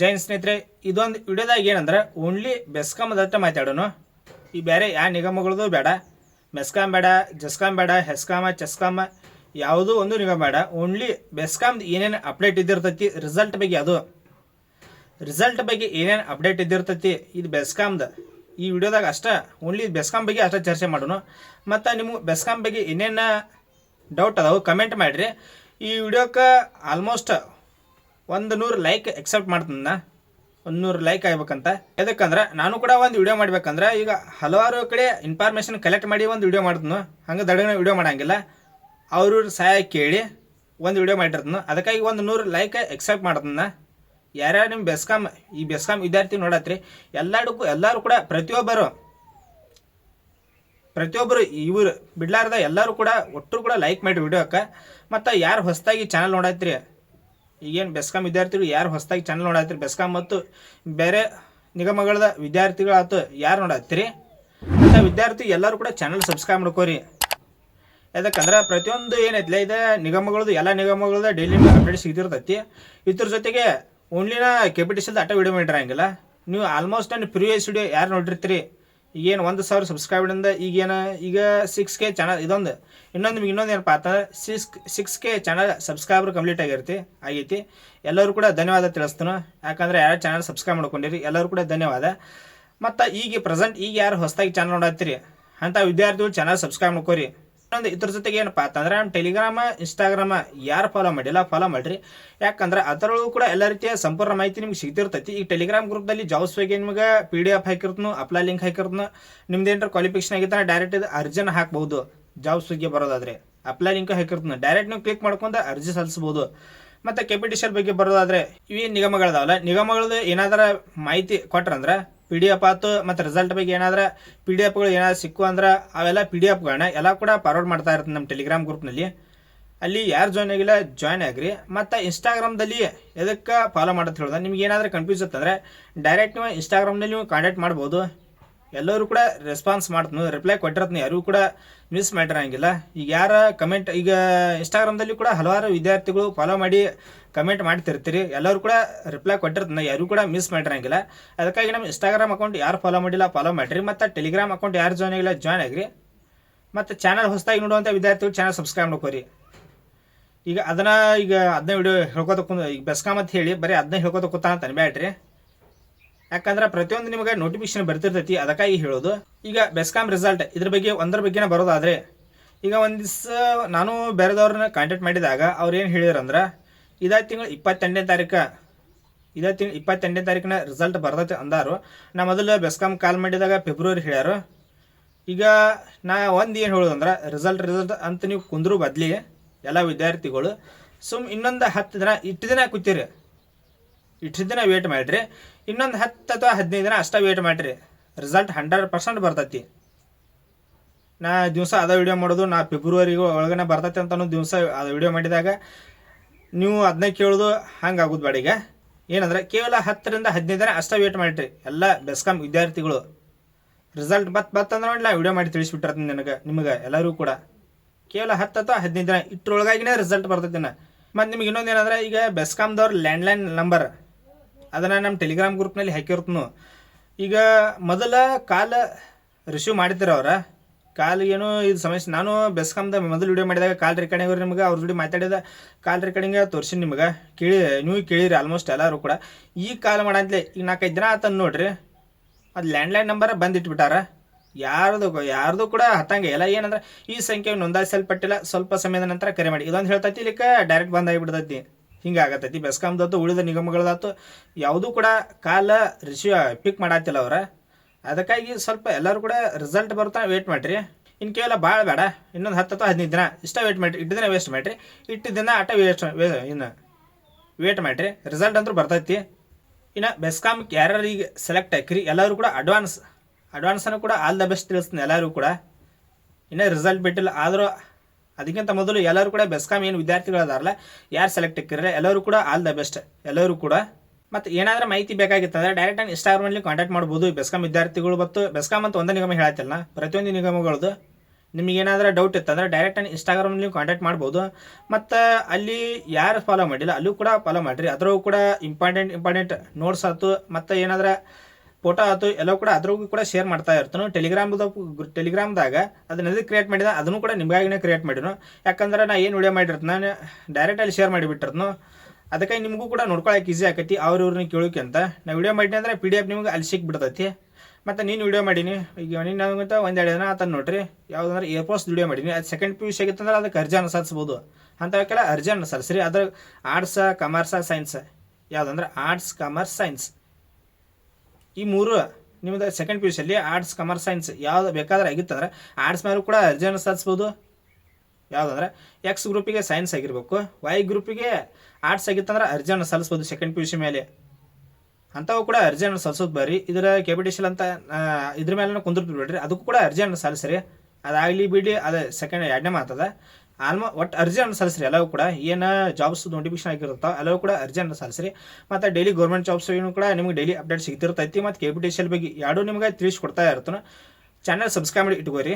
ಜೈನ್ ಸ್ನೇಹಿತರೆ, ಇದೊಂದು ವಿಡಿಯೋದಾಗ ಏನಂದ್ರೆ ಓನ್ಲಿ ಬೆಸ್ಕಾಮ್ ದಟ್ಟ ಮಾತಾಡೋಣ ಈ ಬೇರೆ ಯಾವ ನಿಗಮಗಳದು ಬೇಡ. ಮೆಸ್ಕಾಮ್ ಬೇಡ ಜಸ್ಕಾಮ್ ಬೇಡ ಹೆಸ್ಕಾಮ ಚೆಸ್ಕಾಮ ಯಾವುದೂ ಒಂದು ನಿಗಮ ಬೇಡ. ಓನ್ಲಿ ಬೆಸ್ಕಾಮ್ದು ಏನೇನು ಅಪ್ಡೇಟ್ ಇದ್ದಿರ್ತೈತಿ ರಿಸಲ್ಟ್ ಬಗ್ಗೆ ಅದು. ರಿಸಲ್ಟ್ ಬಗ್ಗೆ ಏನೇನು ಅಪ್ಡೇಟ್ ಇದ್ದಿರ್ತೈತಿ, ಇದು ಬೆಸ್ಕಾಮ್ದು ಈ ವಿಡಿಯೋದಾಗ ಅಷ್ಟೇ ಓನ್ಲಿ ಬೆಸ್ಕಾಮ್ ಬಗ್ಗೆ ಅಷ್ಟೇ ಚರ್ಚೆ ಮಾಡೋಣ ಮತ್ತು ನಿಮಗೆ ಬೆಸ್ಕಾಮ್ ಬಗ್ಗೆ ಏನೇನು ಡೌಟ್ ಅದಾವೆ ಕಮೆಂಟ್ ಮಾಡಿರಿ. ಈ ವಿಡಿಯೋಕ್ಕೆ ಆಲ್ಮೋಸ್ಟ್ ಒಂದು ನೂರು ಲೈಕ್ ಎಕ್ಸೆಪ್ಟ್ ಮಾಡ್ತೀನಿ ನಾ ಒಂದು ನೂರು ಲೈಕ್ ಆಗ್ಬೇಕಂತ. ಯಾಕಂದ್ರೆ ನಾನು ಕೂಡ ಒಂದು ವಿಡಿಯೋ ಮಾಡ್ಬೇಕಂದ್ರೆ ಈಗ ಹಲವಾರು ಕಡೆ ಇನ್ಫಾರ್ಮೇಷನ್ ಕಲೆಕ್ಟ್ ಮಾಡಿ ಒಂದು ವಿಡಿಯೋ ಮಾಡ್ತೀನಿ ಹಂಗೆ ದಡಗನ ವಿಡಿಯೋ ಮಾಡಂಗಿಲ್ಲ. ಅವ್ರ ಸಹಾಯ ಕೇಳಿ ಒಂದು ವಿಡಿಯೋ ಮಾಡಿರ್ತೀನಿ ಅದಕ್ಕಾಗಿ ಒಂದು ನೂರು ಲೈಕ್ ಎಕ್ಸೆಪ್ಟ್ ಮಾಡ್ತನ ಯಾರ್ಯಾರು ನಿಮ್ಮ ಬೆಸ್ಕಾಮ್ ಈ ಬೆಸ್ಕಾಮ್ ವಿದ್ಯಾರ್ಥಿ ನೋಡತ್ರಿ ಎಲ್ಲಾಡಕ್ಕೂ ಎಲ್ಲರೂ ಕೂಡ ಪ್ರತಿಯೊಬ್ಬರು ಪ್ರತಿಯೊಬ್ಬರು ಇವರು ಬಿಡ್ಲಾರ್ದ ಎಲ್ಲರೂ ಕೂಡ ಒಟ್ಟರು ಕೂಡ ಲೈಕ್ ಮಾಡಿ ವಿಡಿಯೋಕ್ಕೆ ಮತ್ತು ಯಾರು ಹೊಸದಾಗಿ ಚಾನಲ್ ನೋಡತ್ರಿ ಈಗೇನು ಬೆಸ್ಕಾಮ್ ವಿದ್ಯಾರ್ಥಿಗಳು ಯಾರು ಹೊಸದಾಗಿ ಚಾನಲ್ ನೋಡಾತ್ರಿ? ಬೆಸ್ಕಾಮ್ ಮತ್ತು ಬೇರೆ ನಿಗಮಗಳದ ಆತು ಯಾರು ನೋಡತ್ತೀರಿ ಅಂತ ವಿದ್ಯಾರ್ಥಿ ಎಲ್ಲರೂ ಕೂಡ ಚಾನಲ್ ಸಬ್ಸ್ಕ್ರೈಬ್ ಮಾಡ್ಕೋರಿ. ಯಾಕಂದ್ರೆ ಪ್ರತಿಯೊಂದು ಏನೈತಿಲ್ಲ ಇದೆ ನಿಗಮಗಳದ್ದು ಎಲ್ಲ ನಿಗಮಗಳದ ಡೈಲಿ ಅಪ್ಡೇಟ್ ಸಿಗ್ತಿರ್ತೈತಿ ಇದ್ರ ಜೊತೆಗೆ ಓನ್ಲಿನ ಕೆಪಿಟಿಸಲ್ದ ಆಟ ವಿಡಿಯೋ ಮಾಡಿರಂಗಿಲ್ಲ. ನೀವು ಆಲ್ಮೋಸ್ಟ್ ನನ್ನ ಪ್ರಿವಿಯಸ್ ವಿಡಿಯೋ ಯಾರು ನೋಡಿರ್ತೀರಿ? ಈಗೇನು ಒಂದು ಸಾವಿರ ಸಬ್ಸ್ಕ್ರೈಬರಿಂದ ಈಗೇನು ಈಗ ಸಿಕ್ಸ್ ಕೆ ಚಾನಲ್ ಇದೊಂದು. ಇನ್ನೊಂದು ನಿಮ್ಗೆ ಇನ್ನೊಂದು ಏನಪ್ಪಾ ಅಂತಂದ್ರೆ six six K channel subscriber complete ಆಗಿರ್ತಿ, ಆಗೈತಿ. ಎಲ್ಲರೂ ಕೂಡ ಧನ್ಯವಾದ ತಿಳಿಸ್ತಾನೆ. ಯಾಕಂದ್ರೆ ಯಾರು ಚಾನಲ್ ಸಬ್ಸ್ಕ್ರೈಬ್ ಮಾಡ್ಕೊಂಡಿರಿ, ಎಲ್ಲರೂ ಕೂಡ ಧನ್ಯವಾದ. ಮತ್ತು ಈಗ ಪ್ರೆಸೆಂಟ್ ಈಗ ಯಾರು ಹೊಸದಾಗಿ ಚಾನಲ್ ನೋಡತ್ತೀರಿ, ಅಂತ ವಿದ್ಯಾರ್ಥಿಗಳು ಚಾನಲ್ ಸಬ್ಸ್ಕ್ರೈಬ್ ಮಾಡ್ಕೋರಿ. ಇದ್ರ ಜೊತೆಗೆ ಏನಪ್ಪ ಅಂತಂದ್ರೆ ನಮ್ಮ ಟೆಲಿಗ್ರಾಮ ಇನ್ಸ್ಟಾಗ್ರಾಮ ಯಾರು ಫಾಲೋ ಮಾಡಿಲ್ಲ ಫಾಲೋ ಮಾಡ್ರಿ. ಯಾಕಂದ್ರೆ ಅದರೊಳಗೂ ಕೂಡ ಎಲ್ಲ ರೀತಿಯ ಸಂಪೂರ್ಣ ಮಾಹಿತಿ ನಿಮ್ಗೆ ಸಿಗ್ತಿರ್ತೈತಿ. ಈ ಟೆಲಿಗ್ರಾಮ್ ಗ್ರೂಪ್ದಲ್ಲಿ ಜಾಬ್ಸ್ ಬಗ್ಗೆ ನಿಮಗೆ ಪಿ ಡಿ ಎಫ್ ಹಾಕಿರ್ತನು ಅಪ್ಲೈ ಲಿಂಕ್ ಹಾಕಿರ್ತನು ನಿಮ್ದು ಏನಾರ ಕ್ವಾಲಿಫಿಕೇಶನ್ ಆಗಿದ್ರೆ ಡೈರೆಕ್ಟ್ ಇದು ಅರ್ಜಿನ ಹಾಕ್ಬೋದು ಜಾಬ್ಸ್ ಬಗ್ಗೆ ಬರೋದಾದ್ರೆ. ಅಪ್ಲೈ ಲಿಂಕ್ ಹಾಕಿರ್ತನು. ಡೈರೆಕ್ಟ್ ನೀವು ಕ್ಲಿಕ್ ಮಾಡ್ಕೊಂಡು ಅರ್ಜಿ ಸಲ್ಲಿಸ್ಬೋದು ಮತ್ತು ಕೆಪಿಟಿಷನ್ ಬಗ್ಗೆ ಬರೋದಾದ್ರೆ ಇವೇನು ನಿಗಮಗಳದಾವಲ್ಲ. ನಿಗಮಗಳದ್ದು ಏನಾದ್ರ ಮಾಹಿತಿ ಕೊಟ್ರಂದ್ರೆ ಪಿ ಡಿ ಎಫ್ ಆಯ್ತು, ಮತ್ತು ರಿಸಲ್ಟ್ ಬಗ್ಗೆ ಏನಾದ್ರೆ ಪಿ ಡಿ ಎಫ್ಗಳು ಏನಾದ್ರು ಸಿಕ್ಕು ಅಂದ್ರೆ ಅವೆಲ್ಲ ಪಿ ಡಿ ಎಫ್ಗಳನ್ನ ಎಲ್ಲ ಕೂಡ ಫಾರ್ವರ್ಡ್ ಮಾಡ್ತಾ ಇರ್ತದೆ ನಮ್ಮ ಟೆಲಿಗ್ರಾಮ್ ಗ್ರೂಪ್ನಲ್ಲಿ ಅಲ್ಲಿ ಯಾರು ಜಾಯ್ನ್ ಆಗಿಲ್ಲ ಜಾಯ್ನ್ ಆಗ್ರಿ. ಮತ್ತು ಇನ್ಸ್ಟಾಗ್ರಾಮ್ದಲ್ಲಿ ಎದಕ್ಕೆ ಫಾಲೋ ಮಾಡತ್ ಹೇಳ್ದೆ? ನಿಮ್ಗೆ ಏನಾದರೂ ಕನ್ಫ್ಯೂಸ್ ಇತ್ತಂದ್ರೆ ಡೈರೆಕ್ಟ್ ನೀವು ಇನ್ಸ್ಟಾಗ್ರಾಮ್ನಲ್ಲಿ ನೀವು ಕಾಂಟ್ಯಾಕ್ಟ್ ಮಾಡ್ಬೋದು. ಎಲ್ಲರೂ ಕೂಡ ರೆಸ್ಪಾನ್ಸ್ ಮಾಡ್ತನು. ರಿಪ್ಲೈ ಕೊಟ್ಟಿರತ್ನ. ಯಾರು ಕೂಡ ಮಿಸ್ ಮಾಡಿರಂಗಿಲ್ಲ ಈಗ ಯಾರ ಕಮೆಂಟ್ ಈಗ ಇನ್ಸ್ಟಾಗ್ರಾಮ್ದಲ್ಲಿ ಕೂಡ ಹಲವಾರು ವಿದ್ಯಾರ್ಥಿಗಳು ಫಾಲೋ ಮಾಡಿ ಕಮೆಂಟ್ ಮಾಡ್ತಿರ್ತೀರಿ. ಎಲ್ಲರೂ ಕೂಡ ರಿಪ್ಲೈ ಕೊಟ್ಟಿರ್ತನ. ಯಾರು ಕೂಡ ಮಿಸ್ ಮಾಡಿರಂಗಿಲ್ಲ ಅದಕ್ಕಾಗಿ ನಮ್ಮ ಇನ್ಸ್ಟಾಗ್ರಾಮ್ ಅಕೌಂಟ್ ಯಾರು ಫಾಲೋ ಮಾಡಿಲ್ಲ ಫಾಲೋ ಮಾಡಿರಿ. ಮತ್ತು ಟೆಲಿಗ್ರಾಮ್ ಅಕೌಂಟ್ ಯಾರು ಜಾಯ್ನ್ ಆಗಿಲ್ಲ ಜಾಯ್ನ್ ಆಗಿರಿ. ಮತ್ತು ಚಾನಲ್ ಹೊಸದಾಗಿ ನೋಡುವಂಥ ವಿದ್ಯಾರ್ಥಿಗಳು ಚಾನಲ್ ಸಬ್ಸ್ಕ್ರೈಬ್ ಮಾಡ್ಕೋರಿ. ಈಗ ಅದನ್ನ ಈಗ ಅದನ್ನ ವಿಡಿಯೋ ಹೇಳ್ಕೊತ ಈಗ ಅಂತ ಹೇಳಿ ಬರೀ ಅದನ್ನ ಹೇಳ್ಕೊತ ಕೂತ ಅಂತ ಅನ್ಬೇಡ್ರಿ ಯಾಕಂದ್ರೆ ಪ್ರತಿಯೊಂದು ನಿಮಗೆ ನೋಟಿಫಿಕೇಶನ್ ಬರ್ತಿರ್ತೈತಿ, ಅದಕ್ಕಾಗಿ ಹೇಳೋದು. ಈಗ ಬೆಸ್ಕಾಮ್ ರಿಸಲ್ಟ್ ಇದ್ರ ಬಗ್ಗೆ, ಒಂದರ ಬಗ್ಗೆನೇ ಬರೋದಾದ್ರೆ, ಈಗ ಒಂದು ದಿವಸ ನಾನು ಬೇರೆದವ್ರನ್ನ ಕಾಂಟ್ಯಾಕ್ಟ್ ಮಾಡಿದಾಗ ಅವ್ರು ಏನು ಹೇಳಿದ್ರಂದ್ರೆ, ಇದೇ ತಿಂಗಳು ಇಪ್ಪತ್ತೆಂಟನೇ ತಾರೀಕು, ಇದೇ ತಿಂಗಳು ಇಪ್ಪತ್ತೆಂಟನೇ ತಾರೀಕಿನ ರಿಸಲ್ಟ್ ಬರ್ತೈತೆ ಅಂದಾರು. ನಾ ಮೊದಲು ಬೆಸ್ಕಾಮ್ ಕಾಲ್ ಮಾಡಿದಾಗ ಫೆಬ್ರವರಿ ಹೇಳ್ಯಾರು. ಈಗ ನಾ ಒಂದು ಏನು ಹೇಳೋದಂದ್ರೆ ರಿಸಲ್ಟ್ ರಿಸಲ್ಟ್ ಅಂತ ನೀವು ಕುಂದ್ರು ಬದ್ಲಿ, ಎಲ್ಲ ವಿದ್ಯಾರ್ಥಿಗಳು, ಸುಮ್ ಇನ್ನೊಂದು ಹತ್ತು ದಿನ ಇಟ್ಟು ದಿನ ಕೂತೀರಿ. ಇಷ್ಟು ದಿನ ವೇಟ್ ಮಾಡಿರಿ. ಇನ್ನೊಂದು ಹತ್ತು ಅಥವಾ ಹದಿನೈದು ದಿನ ಅಷ್ಟೇ ವೇಟ್ ಮಾಡಿರಿ. ರಿಸಲ್ಟ್ ಹಂಡ್ರೆಡ್ ಪರ್ಸೆಂಟ್ ಬರ್ತೈತಿ. ನಾ ದಿವಸ ಅದ ವಿಡಿಯೋ ಮಾಡೋದು, ನಾ ಫೆಬ್ರವರಿಗೂ ಒಳಗನೆ ಬರ್ತೈತಿ ಅಂತ ಅನ್ನೋ ದಿವಸ ಅದು ವಿಡಿಯೋ ಮಾಡಿದಾಗ ನೀವು ಅದನ್ನ ಕೇಳೋದು ಹಂಗೆ ಆಗೋದು ಬೇಡ ಈಗ. ಏನಂದ್ರೆ ಕೇವಲ ಹತ್ತರಿಂದ ಹದಿನೈದು ದಿನ ಅಷ್ಟೇ ವೇಟ್ ಮಾಡಿರಿ. ಎಲ್ಲ ಬೆಸ್ಕಾಮ್ ವಿದ್ಯಾರ್ಥಿಗಳು. ರಿಸಲ್ಟ್ ಬತ್ ಬತ್ತಂದ್ರೆ ನಾ ವಿಡಿಯೋ ಮಾಡಿ ತಿಳಿಸ್ಬಿಟ್ಟಿರ್ತೀನಿ ನನಗೆ, ನಿಮಗೆ, ಎಲ್ಲರೂ ಕೂಡ. ಕೇವಲ ಹತ್ತು ಅಥವಾ ಹದಿನೈದು ದಿನ ಇಟ್ಟರೊಳಗಾಗಿನೇ ರಿಸಲ್ಟ್ ಬರ್ತೈತಿ ಮತ್ತು ನಿಮ್ಗೆ ಇನ್ನೊಂದು ಏನಂದ್ರೆ ಈಗ ಬೆಸ್ಕಾಮ್ದವ್ರ ಲ್ಯಾಂಡ್ಲೈನ್ ನಂಬರ್ ಅದನ್ನು ನಮ್ಮ ಟೆಲಿಗ್ರಾಮ್ ಗ್ರೂಪ್ನಲ್ಲಿ ಹಾಕಿರ್ತನು. ಈಗ ಮೊದಲ ಕಾಲ ರಿಸೀವ್ ಮಾಡಿದ್ರ ಅವ್ರ. ಕಾಲ್ ಏನು ಇದು ಸಮಸ್ಯೆ. ನಾನು ಬೆಸ್ಕಾಮ್ದ ಮೊದಲು ವಿಡಿಯೋ ಮಾಡಿದಾಗ ಕಾಲ್ ರೆಕಾರ್ಡಿಂಗ್ ಅವ್ರು ನಿಮ್ಗೆ, ಅವ್ರ ಜೋಡಿ ಮಾತಾಡಿದ ಕಾಲ್ ರೆಕಾರ್ಡಿಂಗ್ ತೋರಿಸಿ ನಿಮ್ಗೆ. ಕೇಳಿ, ನೀವು ಕೇಳಿರಿ ಆಲ್ಮೋಸ್ಟ್ ಎಲ್ಲರೂ ಕೂಡ. ಈಗ ಕಾಲ್ ಮಾಡಂತಲೇ ಈಗ ನಾಲ್ಕೈದು ದಿನ ಆತನ್ ನೋಡ್ರಿ. ಅದು ಲ್ಯಾಂಡ್ಲೈನ್ ನಂಬರ್ ಬಂದಿಟ್ಬಿಟ್ಟಾರ. ಯಾರ್ದು ಯಾರ್ದು ಕೂಡ ಹತ್ತಂಗೆ. ಎಲ್ಲ ಏನಂದ್ರೆ, ಈ ಸಂಖ್ಯೆ ನೋಂದಾಯಿಸಲ್ಪಟ್ಟಿಲ್ಲ. ಸ್ವಲ್ಪ ಸಮಯದ ನಂತರ ಕರೆ ಮಾಡಿ. ಇದೊಂದು ಹೇಳ್ತೈತಿ ಇಲ್ಲಿಕ ಡೈರೆಕ್ಟ್ ಬಂದ್ ಆಗಿಬಿಡ್ತೈತಿ ಹಿಂಗೆ ಆಗತ್ತೈತಿ ಬೆಸ್ಕಾಮ್ದತ್ತು ಉಳಿದ ನಿಗಮಗಳದಾತು ಯಾವುದೂ ಕೂಡ ಕಾಲ ರಿಸೀವ್ ಪಿಕ್ ಮಾಡತ್ತಿಲ್ಲ ಅವ್ರ. ಅದಕ್ಕಾಗಿ ಸ್ವಲ್ಪ ಎಲ್ಲರೂ ಕೂಡ ರಿಸಲ್ಟ್ ಬರ್ತಾ ವೇಟ್ ಮಾಡಿರಿ. ಇನ್ನು ಕೇವಲ ಭಾಳ ಬೇಡ. ಇನ್ನೊಂದು ಹತ್ತು ಅಥವಾ ಹದಿನೈದು ದಿನ ಇಷ್ಟ ವೇಟ್ ಮಾಡಿರಿ. ಇಟ್ಟು ದಿನ ವೇಸ್ಟ್ ಮಾಡಿರಿ. ಇಟ್ಟು ದಿನ ಆಟ ವೇಸ್ಟ್ ಇನ್ನು ವೇಟ್ ಮಾಡಿರಿ. ರಿಸಲ್ಟ್ ಅಂತೂ ಬರ್ತೈತಿ. ಇನ್ನು ಬೆಸ್ಕಾಮ್ಗೆ ಯಾರ್ಯಾರು ಈಗ ಸೆಲೆಕ್ಟ್ ಹಾಕಿರಿ. ಎಲ್ಲರೂ ಕೂಡ ಅಡ್ವಾನ್ಸ್ ಅಡ್ವಾನ್ಸನ್ನು ಕೂಡ ಆಲ್ ದ ಬೆಸ್ಟ್ ತಿಳಿಸ್ತೀನಿ ಎಲ್ಲರೂ ಕೂಡ. ಇನ್ನೂ ರಿಸಲ್ಟ್ ಬಿಟ್ಟಿಲ್ಲ. ಆದರೂ ಅದಕ್ಕಿಂತ ಮೊದಲು ಎಲ್ಲರೂ ಕೂಡ ಬೆಸ್ಕಾಮ್ ಏನು ವಿದ್ಯಾರ್ಥಿಗಳದಾರಲ್ಲ, ಯಾರು ಸೆಲೆಕ್ಟ್ ಇಕ್ಕಿರಲ್ಲ ಎಲ್ಲರೂ ಕೂಡ ಆಲ್ ದ ಬೆಸ್ಟ್ ಎಲ್ಲರೂ ಕೂಡ. ಮತ್ತು ಏನಾದರೂ ಮಾಹಿತಿ ಬೇಕಾಗಿತ್ತಂದ್ರೆ ಡೈರೆಕ್ಟ್ ಆಗಿ ಇನ್ಸ್ಟಾಗ್ರಾಮಲ್ಲಿ ಕಾಂಟ್ಯಾಕ್ಟ್ ಮಾಡ್ಬೋದು. ಬೆಸ್ಕಾಂ ಬೆಸ್ಕಾಮ್ ವಿದ್ಯಾರ್ಥಿಗಳು ಮತ್ತು ಬೆಸ್ಕಾಮ್ ಅಂತ ಒಂದೇ ನಿಗಮ ಹೇಳತ್ತಿಲ್ಲ. ಪ್ರತಿಯೊಂದು ನಿಗಮಗಳದ್ದು. ಏನಾದರೂ ಡೌಟ್ ಇತ್ತಂದ್ರೆ ಡೈರೆಕ್ಟ್ ಆಗಿ ನೀವು ಕಾಂಟ್ಯಾಕ್ಟ್ ಮಾಡ್ಬೋದು. ಮತ್ತು ಅಲ್ಲಿ ಯಾರು ಫಾಲೋ ಮಾಡಿಲ್ಲ, ಅಲ್ಲೂ ಕೂಡ ಫಾಲೋ ಮಾಡಿರಿ. ಅದರೂ ಕೂಡ ಇಂಪಾರ್ಟೆಂಟ್ ಇಂಪಾರ್ಟೆಂಟ್ ನೋಟ್ಸ್ ಆಯ್ತು. ಮತ್ತು ಏನಾದ್ರೆ ಫೋಟೋ ಆಯ್ತು ಎಲ್ಲವೂ ಕೂಡ ಅದ್ರಾಗೂ ಕೂಡ ಶೇರ್ ಮಾಡ್ತಾ ಇರ್ತಾನೆ. ಟೆಲಿಗ್ರಾಮ್ದ ಟೆಲಿಗ್ರಾಮ್ದಾಗ ಅದನ್ನ ಎದಕ್ಕೆ ಕ್ರಿಯೇಟ್ ಮಾಡಿದ ಅದನ್ನು ಕೂಡ ನಿಮಗಾಗಿನೇ ಕ್ರಿಯೇಟ್ ಮಾಡಿದ್ರು. ಯಾಕಂದ್ರೆ ನಾ ಏನು ವಿಡಿಯೋ ಮಾಡಿರ್ತೀನಿ ನಾನು ಡೈರೆಕ್ಟ್ ಅಲ್ಲಿ ಶೇರ್ ಮಾಡಿಬಿಟ್ಟಿರ್ತನು. ಅದಕ್ಕೆ ನಿಮಗೂ ಕೂಡ ನೋಡ್ಕೊಳಕ್ಕೆ ಈಸಿ ಆಕೈತಿ, ಅವ್ರ ಇವ್ರನ್ನ ಕೇಳೋಕೆ ಅಂತ. ನಾ ವಿಡಿಯೋ ಮಾಡಿನಿ ಅಂದ್ರೆ ಪಿ ಡಿ ಎಫ್ ನಿಮ್ಗೆ ಅಲ್ಲಿ ಸಿಕ್ಬಿಡ್ತೈತಿ. ಮತ್ತು ನೀನು ವಿಡಿಯೋ ಮಾಡೀನಿ. ಈಗ ನೀನು ನನಗಂತ ಒಂದೆರಡು ದಿನ ಆತನ ನೋಡ್ರಿ. ಯಾವುದಂದ್ರೆ ಏರ್ಪೋರ್ಸ್ ವಿಡಿಯೋ ಮಾಡೀನಿ. ಅದು ಸೆಕೆಂಡ್ ಪಿ ಯು ಸಿ ಅದಕ್ಕೆ ಅರ್ಜಿ ಅನುಸರಿಸ್ಬೋದು ಅಂಥವಕ್ಕೆಲ್ಲ ಅರ್ಜಿ ಅನುಸರಿಸ್ರಿ ಅದ್ರ ಆರ್ಟ್ಸ ಕಮರ್ಸ ಸೈನ್ಸ್ ಯಾವುದಂದ್ರೆ ಆರ್ಟ್ಸ್ ಕಾಮರ್ಸ್ ಸೈನ್ಸ್ ಈ ಮೂರು ನಿಮ್ಮದು ಸೆಕೆಂಡ್ ಪಿ ಯು ಸಿಯಲ್ಲಿ ಆರ್ಟ್ಸ್ ಕಾಮರ್ಸ್ ಸೈನ್ಸ್ ಯಾವ್ದು ಬೇಕಾದ್ರೆ ಆಗಿತ್ತಂದ್ರೆ ಆರ್ಟ್ಸ್ ಮೇಲೂ ಕೂಡ ಅರ್ಜಿಯನ್ನು ಸಾಧಿಸ್ಬೋದು. ಯಾವುದಂದ್ರೆ ಎಕ್ಸ್ ಗ್ರೂಪಿಗೆ ಸೈನ್ಸ್ ಆಗಿರ್ಬೇಕು. ವೈ ಗ್ರೂಪಿಗೆ ಆರ್ಟ್ಸ್ ಆಗಿತ್ತಂದ್ರೆ ಅರ್ಜಿಯನ್ನು ಸಲ್ಲಿಸ್ಬೋದು ಸೆಕೆಂಡ್ ಪಿ ಯು ಸಿ ಮೇಲೆ. ಅಂಥವು ಕೂಡ ಅರ್ಜಿಯನ್ನು ಸಲ್ಲಿಸೋದು ಬರ್ರಿ. ಇದರ ಕೆಪಿಟೇಷನ್ ಅಂತ ಇದ್ರ ಮೇಲೆ ಕುಂದಿರ್ತು ಬಿಡ್ರಿ. ಅದಕ್ಕೂ ಕೂಡ ಅರ್ಜಿಯನ್ನು ಸಲ್ಲಿಸ್ರಿ ಅದಾಗಲಿ ಬಿಡಿ ಅದು ಸೆಕೆಂಡ್ ಎರಡನೇ ಮಾತದ ಆಲ್ಮೋ ಒಟ್ಟು ಅರ್ಜಿಯನ್ನು ಸಲ್ಲಿಸ್ರಿ, ಎಲ್ಲವೂ ಕೂಡ. ಏನು ಜಾಬ್ಸ್ ನೋಟಿಫಿಕೇಶನ್ ಆಗಿರ್ತಾವೆ ಎಲ್ಲವೂ ಕೂಡ ಅರ್ಜಿಯನ್ನು ಸಲ್ಲಿಸ್ರಿ. ಮತ್ತು ಡೈಲಿ ಗೌರ್ಮೆಂಟ್ ಜಾಬ್ಸ್ ಕೂಡ ನಿಮ್ಗೆ ಡೈಲಿ ಅಪ್ಡೇಟ್ ಸಿಗ್ತಿರ್ತೈತಿ. ಮತ್ತು ಕೆಪಿಟೇಷನ್ ಬಗ್ಗೆ ಎರಡೂ ನಿಮಗೆ ತಿಳಿಸ್ಕೊಡ್ತಾ ಇರ್ತಾನೆ. ಚಾನಲ್ ಸಬ್ಸ್ಕ್ರೈಬ್ ಮಾಡಿ ಇಟ್ಕೋರಿ.